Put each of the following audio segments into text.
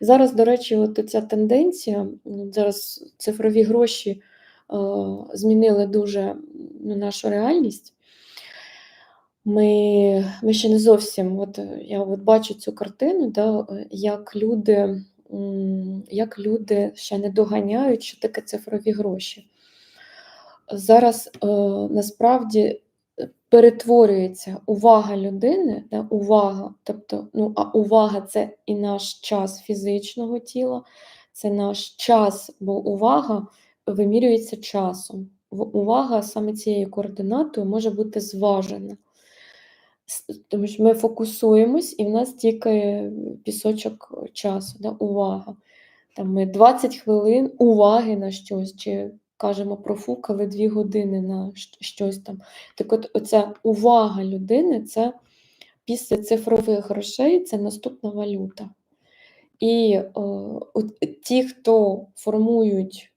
Зараз, до речі, от ця тенденція, зараз цифрові гроші, е, змінили дуже, ну, нашу реальність. Ми ми ще не зовсім от я от бачу цю картину, да, як люди, як люди ще не доганяють, що таке цифрові гроші. Зараз, е, насправді, перетворюється увага людини, да, увага, тобто, ну, а увага це і наш час фізичного тіла, це наш час, бо увага вимірюється часом. Увага саме цією координатою може бути зважена. Тому що ми фокусуємось, і в нас тікає пісочок часу, да, увага. Там ми 20 хвилин уваги на щось, чи кажемо, профукали 2 години на щось там. Так от, оця увага людини це після цифрових грошей це наступна валюта. І, е, от ті, хто формують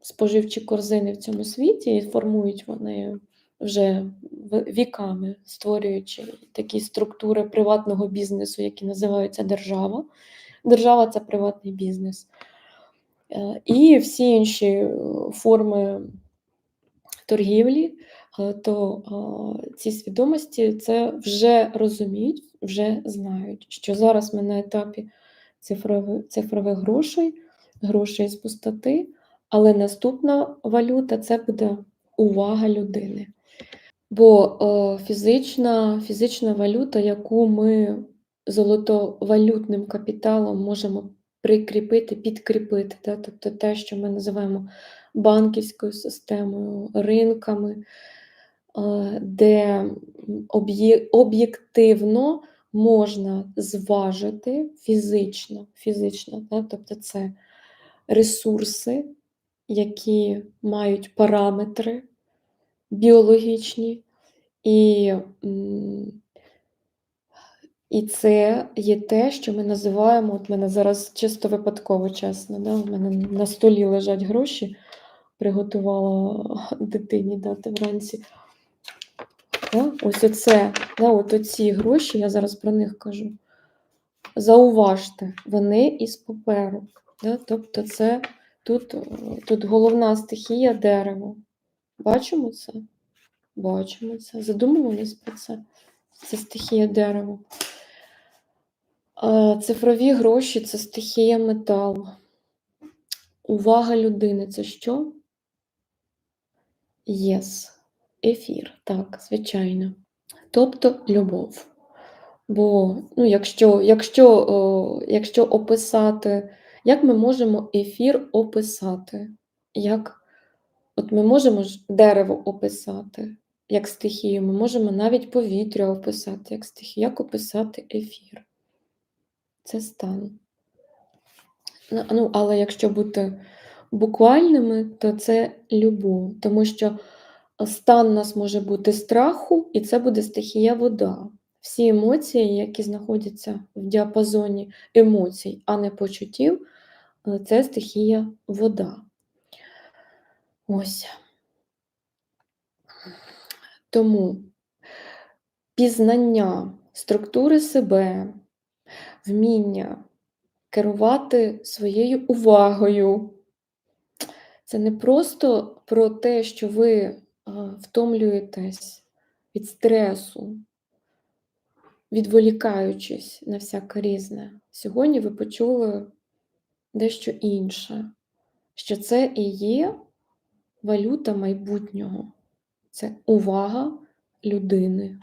споживчі корзини в цьому світі, і формують вони вже віками, створюючи такі структури приватного бізнесу, які називаються держава. Держава це приватний бізнес. Е, і всі інші е, форми торгівлі, е, то ці свідомості це вже розуміють, вже знають, що зараз ми на етапі цифрови цифрових грошей, грошей з пустоти, але наступна валюта це буде увага людини. Бо фізична, фізична валюта, яку ми золотовалютним капіталом можемо прикріпити, підкріпити, да, тобто те, що ми називаємо банківською системою, ринками, е, де об'єктивно можна зважити фізично, фізично, да, тобто це ресурси, які мають параметри біологічні, і, і це є те, що ми називаємо, от мене зараз чисто випадково, чесно, да, у мене на столі лежать гроші, приготувала дитині дати вранці. Да, ось оце, да, от оці гроші, я зараз про них кажу. Зауважте, вони із паперу. Да, тобто це тут, тут головна стихія дерево. Бачимо це? Бачимо це. Задумувались про це? Це стихія дерева. Цифрові гроші це стихія металу. Увага людини це що? Єс. Ефір, так, звичайно. Тобто любов. Бо, ну, якщо, якщо, якщо описати, як ми можемо ефір описати? Як, от ми можемо дерево описати як стихію, ми можемо навіть повітря описати як стихію. Як описати ефір? Це стан. Ну, ну, але якщо бути буквальними, то це любов, тому що стан у нас може бути страху, і це буде стихія вода. Всі емоції, які знаходяться в діапазоні емоцій, а не почуттів, е, це стихія вода. Ось. Тому пізнання структури себе, вміння керувати своєю увагою. Це не просто про те, що ви втомлюєтесь від стресу, відволікаючись на всяке різне. Сьогодні ви почули дещо інше, що це і є валюта майбутнього, це увага людини.